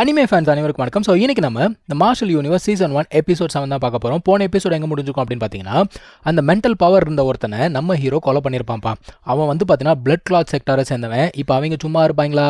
Anime fans அனைவருக்கும் வணக்கம். So இன்னைக்கு நம்ம இந்த martial universe season one episode seven தான் பார்க்க போகிறோம் போன எபிசோட் எங்கே முடிஞ்சிருக்கும் அப்படின்னு பார்த்தீங்கன்னா அந்த மென்டல் பவர் இருந்த ஒருத்தனை நம்ம ஹீரோ கொலை பண்ணியிருப்பான்ப்பா. அவன் வந்து பார்த்தீங்கன்னா பிளட் கிளாத் செக்டாரை சேர்ந்தவன். இப்போ அவங்க சும்மா இருப்பாங்களா?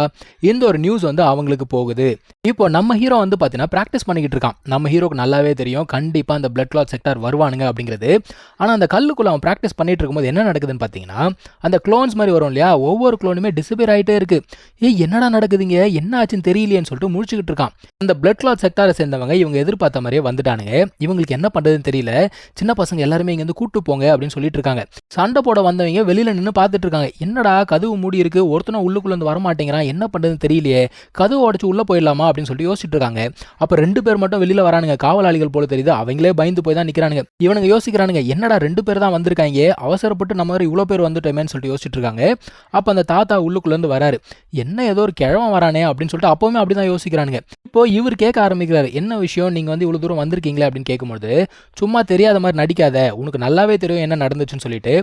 இந்த ஒரு நியூஸ் வந்து அவங்களுக்கு போகுது. இப்போ நம்ம ஹீரோ வந்து பார்த்தீங்கன்னா ப்ராக்டிஸ் பண்ணிக்கிட்டு இருக்கான். நம்ம ஹீரோக்கு நல்லாவே தெரியும். கண்டிப்பாக அந்த பிளட் கிளாத் செக்டார் வருவானுங்க அப்படிங்கிறது. ஆனால் அந்த கல்லுக்குள்ள அவன் ப்ராக்டிஸ் பண்ணிட்டு இருக்கும்போது என்ன நடக்குதுன்னு பார்த்தீங்கன்னா அந்த க்ளோன்ஸ் மாதிரி வரும் இல்லையா? ஒவ்வொரு க்ளோனுமே டிசப்பியர் ஆகிட்டே இருக்கு. ஏ என்னடா நடக்குதுங்க? என்ன ஆச்சுன்னு தெரியலையேன்னு சொல்லிட்டு முழிச்சுக்கிட்டு இருக்கான் அந்த பிளட் கிளாத் செக்டாரை சேர்ந்தவங்க இவங்க எதிர்பார்த்த மாதிரியே வந்துட்டானுங்க. இவங்களுக்கு என்ன பண்ணுறதுன்னு தெரியல. சின்ன பசங்க எல்லாருமே இங்கேருந்து கூட்டு போங்க அப்படின்னு சொல்லிட்டு இருக்காங்க சண்டை போட வந்தவங்க வெளியில நின்று பார்த்துட்டு இருக்காங்க என்னடா கதவு மூடி இருக்கு? ஒருத்தனும் உள்ளுக்குள்ள வந்து வரமாட்டேங்கிறான். என்ன பண்ணுறதுன்னு தெரியலையே. கதவு உடச்சு உள்ள போயிடலாமா அப்படின்னு சொல்லி யோசிச்சுட்டு இருக்காங்க அப்போ ரெண்டு பேர் மட்டும் வெளியில வரானுங்க. காவலாளிகள் போல தெரியுது. அவங்களே பயந்து போய் தான் நிற்கிறானுங்க இவனுங்க யோசிக்கிறானுங்க என்னடா ரெண்டு பேர் தான் வந்திருக்காங்க? அவசரப்பட்டு நம்ம மாதிரி இவ்வளோ பேர் வந்துட்டோமேன்னு சொல்லிட்டு யோசிச்சுட்டு இருக்காங்க அப்போ அந்த தாத்தா உள்ளுக்குள்ள இருந்து வராரு. என்ன ஏதோ ஒரு கிழவன் வரானே? அப்படின்னு சொல்லிட்டு அப்பவுமே அப்படி தான் கேட்குறானுங்க இப்போ இவர் கேட்க ஆரம்பிக்கிறாரு என்ன விஷயம்? நீங்கள் வந்து இவ்வளோ தூரம் வந்திருக்கீங்களே? அப்படின்னு கேட்கும்போது சும்மா தெரியாத மாதிரி நடிக்காத. உனக்கு நல்லாவே தெரியும் என்ன நடந்துச்சுன்னு சொல்லிட்டு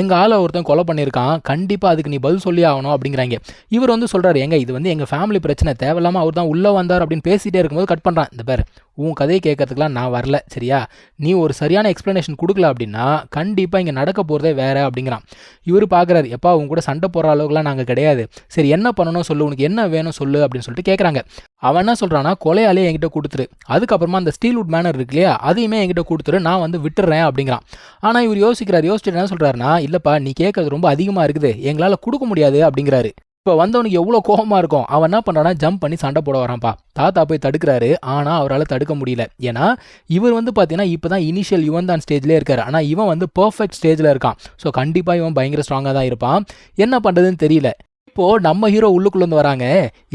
எங்கள் ஆளை ஒருத்தன் கொலை பண்ணியிருக்கான். கண்டிப்பாக அதுக்கு நீ பதில் சொல்லி ஆகணும் அப்படிங்கிறாங்க. இவர் வந்து சொல்கிறாரு எங்க இது வந்து எங்கள் ஃபேமிலி பிரச்சனை. தேவையில்லாமல் அவர் தான் உள்ளே வந்தார் அப்படின்னு பேசிகிட்டே இருக்கும்போது கட் பண்ணுறான் இந்த பேர் உன் கதையை கேட்கறதுக்குலாம் நான் வரல சரியா? நீ ஒரு சரியான எக்ஸ்ப்ளனேஷன் கொடுக்கல அப்படின்னா கண்டிப்பாக இங்கே நடக்க போகிறதே வேற அப்படிங்கிறான். இவர் பார்க்குறாரு எப்பா உன் கூட சண்டை போடுற அளவுக்குலாம் நாங்கள் கிடையாது. சரி என்ன பண்ணணும் சொல்லு. உனக்கு என்ன வேணும் சொல்லு அப்படின்னு சொல்லிட்டு கேட்குறாங்க அவன் என்ன சொல்கிறான்னா கொலையாலே என்கிட்ட கொடுத்துரு. அதுக்கப்புறமா அந்த ஸ்டீல்வுட் மேனர் இருக்கு இல்லையா அதையுமே என்கிட்ட கொடுத்துரு நான் வந்து விட்டுறேன் அப்படிங்கிறான். ஆனால் இவர் யோசிக்கிறார் யோசிச்சுட்டு என்ன சொல்கிறாருன்னா இல்லைப்பா நீ கேட்கறது ரொம்ப அதிகமாக இருக்குது எங்களால் கொடுக்க முடியாது அப்படிங்கிறாரு. இப்போ வந்தவனுக்கு எவ்வளோ கோபமாக இருக்கும் அவன் என்ன பண்ணுறான்னா ஜம்ப் பண்ணி சண்டை போட வரான்ப்பா. தாத்தா போய் தடுக்கிறாரு ஆனால் அவரால் தடுக்க முடியல. ஏன்னா இவர் வந்து பார்த்தீங்கன்னா இப்போ தான் இனிஷியல் யுவன் தான் ஸ்டேஜ்லேயே இருக்கார். ஆனால் இவன் வந்து பர்ஃபெக்ட் ஸ்டேஜில் இருக்கான். ஸோ கண்டிப்பாக இவன் பயங்கர ஸ்ட்ராங்காக தான் இருப்பான். என்ன பண்ணுறதுன்னு தெரியல. இப்போ நம்ம ஹீரோ உள்ளுக்குள்ள இருந்து வராங்க.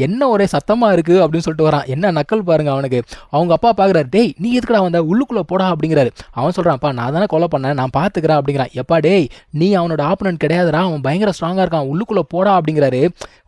என்ன ஒரே சத்தமா இருக்கு அப்படின்னு சொல்லிட்டு வரான். என்ன நக்கல் பாருங்க அவனுக்கு. அவங்க அப்பா பாக்குறாரு டேய் நீ எதுக்குடா வந்த? உள்ளுக்குள்ள போடா அப்படிங்கிறாரு. அவன் சொல்றான்ப்பா நான் தானே கொலை பண்ணேன். நான் பாத்துக்கிறேன் அப்படிங்கிறான். எப்பா டேய் நீ அவனோட ஆப்பனன்ட் கிடையாதுடா. அவன் பயங்கர ஸ்ட்ராங்கா இருக்கான். உள்ளுக்குள்ள போடா அப்படிங்கிறாரு.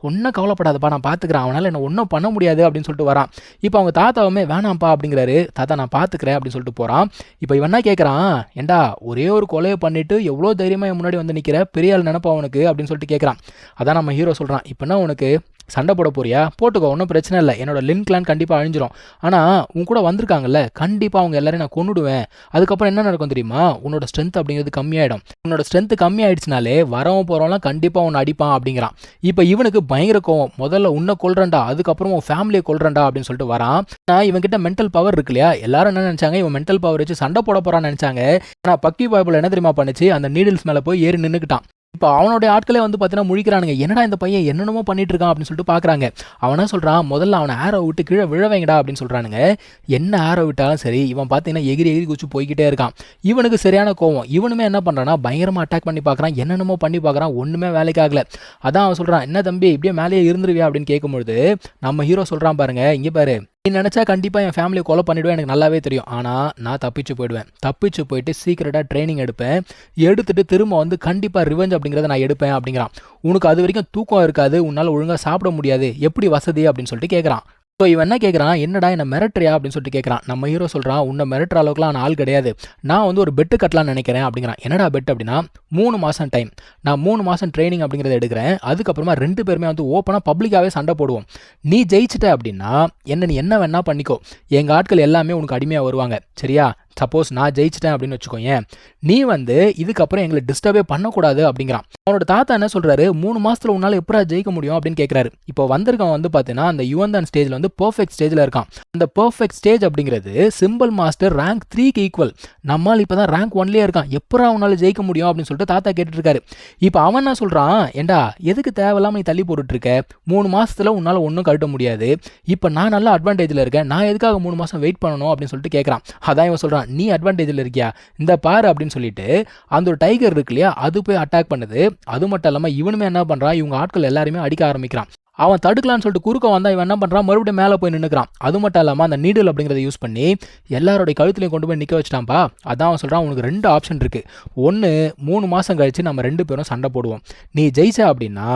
ஒன்றும் கவலைப்படாதப்பா. நான் பார்த்துக்கிறேன் அவனால் என்ன ஒன்றும் பண்ண முடியாது அப்படின்னு சொல்லிட்டு வரான். இப்போ அவங்க தாத்தாவுமே வேணாம்ப்பா அப்படிங்கிறாரு. தாத்தா நான் பார்த்துக்கிறேன் அப்படின்னு சொல்லிட்டு போகிறான் இப்போ இவன் என்ன கேட்குறான் ஏண்டா ஒரே ஒரு கொலையை பண்ணிட்டு எவ்வளோ தைரியமாக முன்னாடி வந்து நிற்கிற பெரிய ஆள் நினப்பா அவனுக்கு அப்படின்னு சொல்லிட்டு கேட்குறான் அதான் நம்ம ஹீரோ சொல்கிறான் இப்போனா உனக்கு? சண்டை போட போறியா? போட்டுக்கோ ஒன்றும் பிரச்சனை இல்லை. என்னோட லின் கிளான் கண்டிப்பாக அழிஞ்சிரும். ஆனால் உன் கூட வந்திருக்காங்கல்ல கண்டிப்பாக அவங்க எல்லாரையும் நான் கொண்டுடுவேன் அதுக்கப்புறம் என்ன நடக்கும் தெரியுமா? உன்னோட ஸ்ட்ரென்த் அப்படிங்கிறது கம்மியாயிடும். உன்னோட ஸ்ட்ரென்த் கம்மியாயிடுச்சுனாலே வரவன் போகிறவங்களாம் கண்டிப்பாக உன்னை அடிப்பான் அப்படிங்கிறான். இப்போ இவனுக்கு பயங்கர கோவம். முதல்ல உன்னை கொள்றண்டா அதுக்கப்புறம் உன் ஃபேமிலியை கொள்றண்டா அப்படின்னு சொல்லிட்டு வரான். நான் இவன்கிட்ட மென்டல் பவர் இருக்கு இல்லையா? எல்லாரும் என்ன நினச்சாங்க? இவன் மென்டல் பவர் வச்சு சண்டை போட போறான்னு நினச்சாங்க. ஆனால் பக்கி பாய்பிள் என்ன தெரியுமா பண்ணுச்சு? அந்த நீடில்ஸ் மேலே போய் ஏறி நின்றுக்கிட்டான் இப்போ அவனுடைய ஆட்களே வந்து பார்த்தீங்கன்னா முழிக்கிறானுங்க. என்னடா இந்த பையன்? என்னென்னமோ பண்ணிட்டு இருக்கான் அப்படின்னு சொல்லிட்டு பார்க்குறாங்க அவனா சொல்கிறான் முதல்ல அவனை ஆரோ விட்டு கீழே விழவைங்கடா அப்படின்னு சொல்கிறானுங்க என்ன ஆரோ விட்டாலும் சரி இவன் பார்த்தீங்கன்னா எகிரி எகிரி குச்சி போய்கிட்டே இருக்கான். இவனுக்கு சரியான கோவம். இவனுமே என்ன பண்ணுறான்னா பயங்கரமாக அட்டாக் பண்ணி பார்க்குறான் என்னென்னமோ பண்ணி பார்க்குறான் ஒன்றுமே வேலைக்கு ஆகல. அதான் அவன் சொல்கிறான் என்ன தம்பி இப்படியே மேலேயே இருந்துருவியா? அப்படின்னு கேட்கும்பொழுது நம்ம ஹீரோ சொல்கிறான் பாருங்க. இங்கே பாரு. நீ நினச்சா கண்டிப்பாக என் ஃபேமிலியை கொலை பண்ணிவிடுவேன் எனக்கு நல்லாவே தெரியும். ஆனால் நான் தப்பிச்சு போயிடுவேன். தப்பிச்சு போயிட்டு சீக்கிரட்டாக ட்ரைனிங் எடுப்பேன். எடுத்துகிட்டு திரும்ப வந்து கண்டிப்பாக ரிவெஞ்ச் அப்படிங்கிறத நான் எடுப்பேன் அப்படிங்கிறான். உனக்கு அது வரைக்கும் தூக்கம் இருக்காது. உன்னால் ஒழுங்காக சாப்பிட முடியாது. எப்படி வசதி அப்படின்னு சொல்லிட்டு கேட்குறான் ஸோ இவன் என்ன கேட்குறான் என்னடா என்ன மிரட்டுறியா? அப்படின்னு சொல்லிட்டு கேட்குறான் நம்ம ஹீரோ சொல்கிறான் உன்னை மிரட்டுற அளவுக்குலாம் நான் ஆள் கிடையாது. நான் வந்து ஒரு பெட்டு கட்டலாம்னு நினைக்கிறேன் அப்படிங்கிறான். என்னடா பெட் அப்படின்னா மூணு மாதம் டைம் நான் மூணு மாதம் ட்ரைனிங் அப்படிங்கிறத எடுக்கிறேன். அதுக்கப்புறமா ரெண்டு பேருமே வந்து ஓப்பனாக பப்ளிக்காகவே சண்டை போடுவோம். நீ ஜெயிச்சிட்ட அப்படின்னா என்ன நீ என்ன வேணா பண்ணிக்கோ. எங்கள் ஆட்கள் எல்லாமே உனக்கு அடிமையாக வருவாங்க. சரியா? சப்போஸ் நான் ஜெயிச்சிட்டேன் அப்படின்னு வச்சுக்கோங்க நீ வந்து இதுக்கப்புறம் எங்களை டிஸ்டர்பே பண்ணக்கூடாது அப்படிங்கிறான். அவனோட தாத்தா என்ன சொல்கிறாரு மூணு மாதத்தில் உன்னால் எப்படா ஜெயிக்க முடியும் அப்படின்னு கேட்குறாரு இப்போ வந்திருக்கவன் வந்து பார்த்தீங்கன்னா அந்த யுவந்தன் ஸ்டேஜில் வந்து பர்ஃபெக்ட் ஸ்டேஜில் இருக்கான். அந்த பர்ஃபெக்ட் ஸ்டேஜ் அப்படிங்கிறது சிம்பிள் மாஸ்டர் ரேங்க் த்ரீக்கு ஈக்குவல் நம்மால் இப்போ தான் ரேங்க் ஒன்லேயே இருக்கான். எப்படா உன்னால் ஜெயிக்க முடியும் அப்படின்னு சொல்லிட்டு தாத்தா கேட்டுட்ருக்காரு. இப்போ அவன் என்ன சொல்கிறான் ஏண்டா எதுக்கு தேவையில்லாமல் நீ தள்ளி போட்டுட்ருக்க? மூணு மாதத்தில் உன்னால் ஒன்றும் கட்ட முடியாது. இப்போ நான் நல்ல அட்வான்டேஜில் இருக்கேன். நான் எதுக்காக மூணு மாதம் வெயிட் பண்ணணும் அப்படின்னு சொல்லிட்டு கேட்குறான் அதான் இவன் சொல்கிறான் நீ அட்வான்டேஜில் இருக்கியா? இந்த பாரு அப்படின்னு சொல்லிட்டு அந்த ஒரு டைகர் இருக்கு இல்லையா அது போய் அட்டாக் பண்ணுது. அது மட்டும் இல்லாமல் இவனுமே என்ன பண்ணுறான் இவங்க ஆட்கள் எல்லாருமே அடிக்க ஆரம்பிக்கிறான். அவன் தடுக்கலான்னு சொல்லிட்டு குறுக்க வந்தால் இவன் என்ன பண்ணுறான் மறுபடியும் மேலே போய் நின்றுக்கிறான் அது மட்டும் இல்லாமல் அந்த நீடில் அப்படிங்கிறத யூஸ் பண்ணி எல்லாரோடைய கழுத்துலையும் கொண்டு போய் நிற்க வச்சிட்டான்ப்பா அதான் அவன் சொல்கிறான் உனக்கு ரெண்டு ஆப்ஷன் இருக்குது ஒன்று மூணு மாதம் கழித்து நம்ம ரெண்டு பேரும் சண்டை போடுவோம். நீ ஜெயிச்ச அப்படின்னா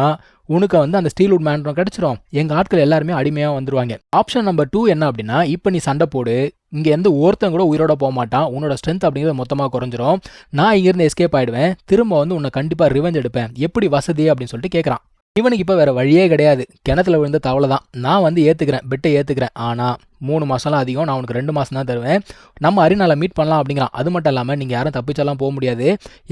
உனக்கு வந்து அந்த ஸ்டீல்வுட் மேண்டம் கிடச்சிரும். எங்கள் ஆட்கள் எல்லாருமே அடிமையாக வந்துருவாங்க. ஆப்ஷன் நம்பர் டூ என்ன அப்படின்னா இப்போ நீ சண்டை போடு இங்கே எந்த ஒருத்தன் கூட உயிரோட போக மாட்டான் உன்னோட ஸ்ட்ரென்த் அப்படிங்கிறது மொத்தமாக குறைஞ்சிரும். நான் இங்கேருந்து எஸ்கேப் ஆகிடுவேன் திரும்ப வந்து உன்னை கண்டிப்பாக ரிவெஞ்ச் எடுப்பேன். எப்படி வசதி அப்படின்னு சொல்லிட்டு கேட்குறான் இவனுக்கு இப்போ வேறு வழியே கிடையாது. கிணத்துல விழுந்த தவளை தான் நான் வந்து ஏற்றுக்கிறேன் பெட்டை ஏற்றுக்கிறேன் ஆனால் மூணு மாதம்லாம் அதிகம் நான் உனக்கு ரெண்டு மாதம் தான் தருவேன். நம்ம அரிநாளை மீட் பண்ணலாம் அப்படிங்கிறான் அது மட்டும் இல்லாமல் நீங்கள் யாரும் தப்பிச்சாலாம் போக முடியாது.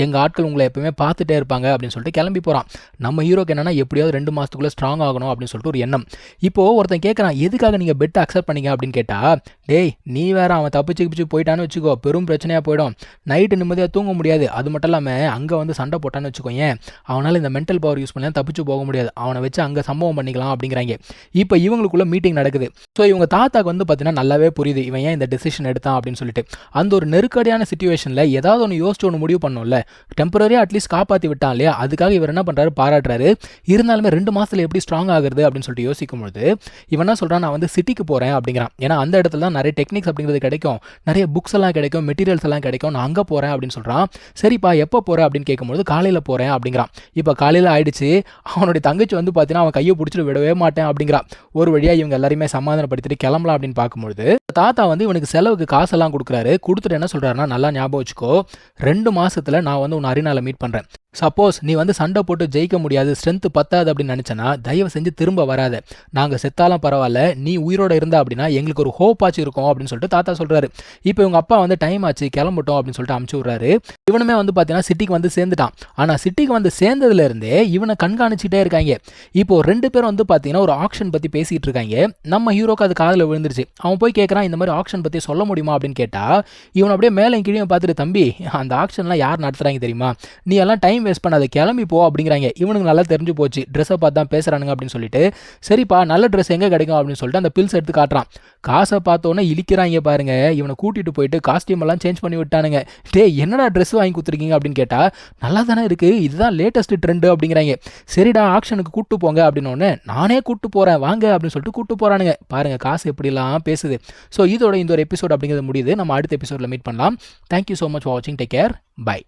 எங்கள் ஆட்கள் உங்களை எப்பவுமே பார்த்துட்டே இருப்பாங்க அப்படின்னு சொல்லிட்டு கிளம்பி போகிறான் நம்ம ஹீரோக்கு என்னென்னா எப்படியாவது ரெண்டு மாதத்துக்குள்ளே ஸ்ட்ராங் ஆகணும் அப்படின்னு சொல்லிட்டு ஒரு எண்ணம். இப்போது ஒருத்தன் கேட்குறான் எதுக்காக நீங்கள் பெட்டை அக்செப்ட் பண்ணீங்க? அப்படின்னு கேட்டால் டேய் நீ வேற அவன் தப்பிச்சு பிச்சு போயிட்டான்னு வச்சுக்கோ. பெரும் பிரச்சனையாக போயிடும். நைட்டு நிம்மதியாக தூங்க முடியாது. அது மட்டும் இல்லாமல் அங்கே வந்து சண்டை போட்டான்னு வச்சுக்கோயேன். அவனால் இந்த மென்டல் பவர் யூஸ் பண்ணலாம் தப்பிச்சு போக முடியாது. அவனை வச்சு அங்கே சம்பவம் பண்ணிக்கலாம் அப்படிங்கிறாங்க. இப்போ இவங்களுக்குள்ள மீட்டிங் நடக்குது. ஸோ இவங்க தாத்தாக்கு வந்து பார்த்தீங்கன்னா நல்லாவே புரியுது. இவன் ஏன் இந்த டெசிஷன் எடுத்தான் அப்படின்னு சொல்லிட்டு. அந்த ஒரு நெருக்கடியான சுச்சுவேஷனில் ஏதாவது ஒன்று யோசிச்சு ஒன்று முடிவு பண்ணும்ல. டெம்பரரியாக அட்லீஸ்ட் காப்பாற்றி விட்டான் இல்லையா? அதுக்காக இவர் என்ன பண்ணுறாரு பாராட்டுறாரு. இருந்தாலுமே ரெண்டு மாதத்தில் எப்படி ஸ்ட்ராங் ஆகுறது அப்படின்னு சொல்லிட்டு யோசிக்கும் பொழுது இவன் என்ன சொல்கிறான் நான் வந்து சிட்டிக்கு போகிறேன் அப்படிங்கிறான். ஏன்னா அந்த இடத்துல தான் நிறைய டெக்னிக்ஸ் அப்படிங்கிறது கிடைக்கும். நிறைய புக்ஸ் எல்லாம் கிடைக்கும். மெட்டீரியல்ஸ் எல்லாம் கிடைக்கும். நான் அங்கே போகிறேன் அப்படின்னு சொல்கிறான் சரிப்பா எப்போ போகிறேன் அப்படின்னு கேட்கும்போது காலையில் போகிறேன் அப்படிங்கிறான். இப்போ காலையில் ஆயிடுச்சு. அவனுடைய தங்கச்சி வந்து பார்த்தீங்கன்னா அவன் கையை பிடிச்சிட்டு விடவே மாட்டேன் அப்படிங்கிறான். ஒரு வழியாக இவங்க எல்லாருமே சமாதானப்படுத்திட்டு கிளம்பலாம் அப்படின்னு பார்க்கும்பொழுது தாத்தா வந்து இவனுக்கு செலவுக்கு காசெல்லாம் கொடுக்குறாரு. கொடுத்துட்டு என்ன சொல்கிறாருன்னா நல்லா ஞாபகம் வச்சுக்கோ. ரெண்டு மாசத்துல நான் வந்து உன்னை அரினால மீட் பண்ணுறேன் சப்போஸ் நீ வந்து சண்டை போட்டு ஜெயிக்க முடியாது ஸ்ட்ரென்த்து பத்தாது அப்படின்னு நினச்சனா தயவு செஞ்சு திரும்ப வராத. நாங்கள் செத்தாலும் பரவாயில்ல நீ உயிரோட இருந்தா அப்படின்னா எங்களுக்கு ஒரு ஹோப் ஆச்சு இருக்கும் அப்படின்னு சொல்லிட்டு தாத்தா சொல்கிறாரு இப்போ இவங்க அப்பா வந்து டைம் ஆச்சு கிளம்பட்டும் அப்படின்னு சொல்லிட்டு அமுச்சு விட்றாரு. இவனுமே வந்து பார்த்தீங்கன்னா சிட்டிக்கு வந்து சேர்ந்துட்டான். ஆனால் சிட்டிக்கு வந்து சேர்ந்ததுலேருந்தே இவனை கண்காணிச்சிட்டே இருக்காங்க. இப்போ ரெண்டு பேரும் வந்து பார்த்தீங்கன்னா ஒரு ஆக்ஷன் பற்றி பேசிகிட்டு இருக்காங்க. நம்ம ஹீரோக்கு அது காதில் விழுந்துருச்சு. அவன் போய் கேட்குறான் இந்த மாதிரி ஆக்ஷன் பற்றி சொல்ல முடியுமா அப்படின்னு கேட்டால் இவன் அப்படியே மேலே கீழே பார்த்துட்டு தம்பி அந்த ஆக்ஷன்லாம் யார் நடத்துகிறாங்க தெரியுமா? நீ எல்லாம் டைம் வேஸ்ட் பண்ணாத கிளம்பி போ அப்படிங்கிறாங்க. இவனுக்கு நல்லா தெரிஞ்சு போச்சு. ட்ரெஸ்ஸை பார்த்து தான் பேசுகிறானுங்க அப்படின்னு சொல்லிட்டு சரிப்பா நல்ல ட்ரெஸ் எங்கே கிடைக்கும் அப்படின்னு சொல்லிட்டு அந்த பில்ஸ் எடுத்து காட்டுறான். காசை பார்த்தோன்னே இழிக்கிறாங்க பாருங்க. இவனை கூட்டிகிட்டு போயிட்டு காஸ்டியூம் எல்லாம் சேஞ்ச் பண்ணி விட்டானுங்க. டே என்னடா ட்ரெஸ் வாங்கி கொடுத்துருக்கீங்க அப்படின்னு கேட்டால் நல்லா தானே இருக்குது இதுதான் லேட்டஸ்ட் ட்ரெண்டு அப்படிங்கிறாங்க. சரிடா ஆக்ஷனுக்கு கூப்பிட்டு போங்க அப்படின்னு நானே கூப்பிட்டு போகிறேன் வாங்க அப்படின்னு சொல்லிட்டு கூப்பிட்டு போகிறானுங்க பாருங்கள் காசு எப்படிலாம் பேசுது. ஸோ இதோட இந்த ஒரு எபிசோட் அப்படிங்கிறது முடியுது. நம்ம அடுத்த எபிசோடில் மீட் பண்ணலாம். Thank you so much for வாட்சிங் டேக் கேர் பை